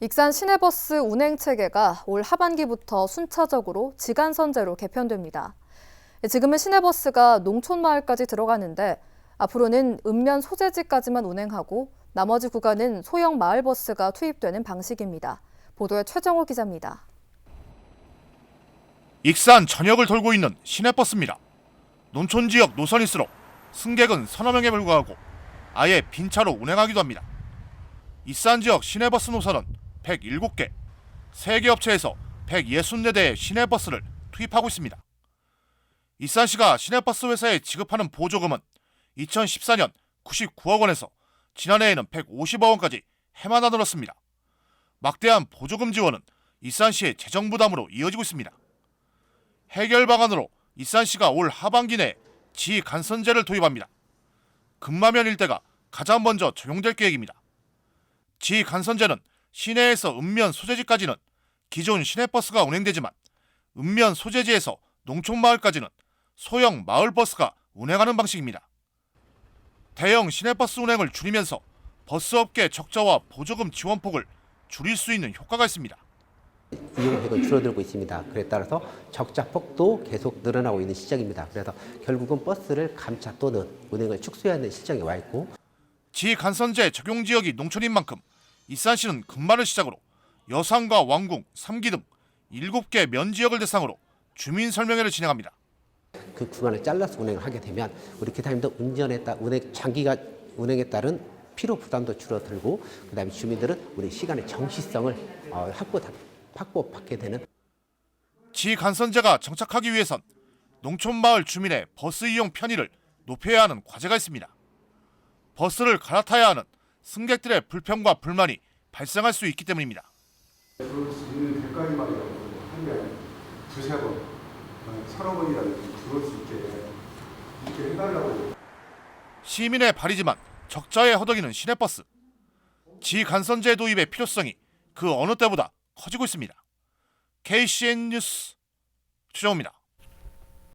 익산 시내버스 운행 체계가 올 하반기부터 순차적으로 지간선제로 개편됩니다. 지금은 시내버스가 농촌마을까지 들어가는데 앞으로는 읍면 소재지까지만 운행하고 나머지 구간은 소형 마을버스가 투입되는 방식입니다. 보도에 최정호 기자입니다. 익산 전역을 돌고 있는 시내버스입니다. 농촌 지역 노선일수록 승객은 서너 명에 불과하고 아예 빈 차로 운행하기도 합니다. 익산 지역 시내버스 노선은 107개, 3개 업체에서 164대의 시내버스를 투입하고 있습니다. 익산시가 시내버스 회사에 지급하는 보조금은 2014년 99억 원에서 지난해에는 150억 원까지 해마다 늘었습니다. 막대한 보조금 지원은 익산시의 재정 부담으로 이어지고 있습니다. 해결 방안으로 익산시가 올 하반기 내에 지간선제를 도입합니다. 금마면 일대가 가장 먼저 적용될 계획입니다. 지간선제는 시내에서 읍면 소재지까지는 기존 시내버스가 운행되지만 읍면 소재지에서 농촌마을까지는 소형 마을버스가 운행하는 방식입니다. 대형 시내버스 운행을 줄이면서 버스업계 적자와 보조금 지원폭을 줄일 수 있는 효과가 있습니다. 이용객은 줄어들고 있습니다. 그에 따라서 적자 폭도 계속 늘어나고 있는 시장입니다. 그래서 결국은 버스를 감차 또는 운행을 축소해야 하는 실정에 와 있고 지간선제 적용 지역이 농촌인 만큼 익산시는 금마를 시작으로 여산과 왕궁, 삼기 등 7개 면 지역을 대상으로 주민 설명회를 진행합니다. 그 구간을 잘라서 운행을 하게 되면 우리 기사님도 운전에 따 운행 장기가 운행에 따른 피로 부담도 줄어들고 그다음에 주민들은 우리 시간의 정시성을 어, 확보 확보받게 되는 지간선제가 정착하기 위해선 농촌 마을 주민의 버스 이용 편의를 높여야 하는 과제가 있습니다. 버스를 갈아타야 하는 승객들의 불평과 불만이 발생할 수 있기 때문입니다. 있는 말이야. 두세 번, 어, 서너 번이라도 들어올 수 있게 이렇게 해달라고. 시민의 발이지만 적자에 허덕이는 시내버스. 지간선제 도입의 필요성이 그 어느 때보다 커지고 있습니다. KCN 뉴스 최정우입니다.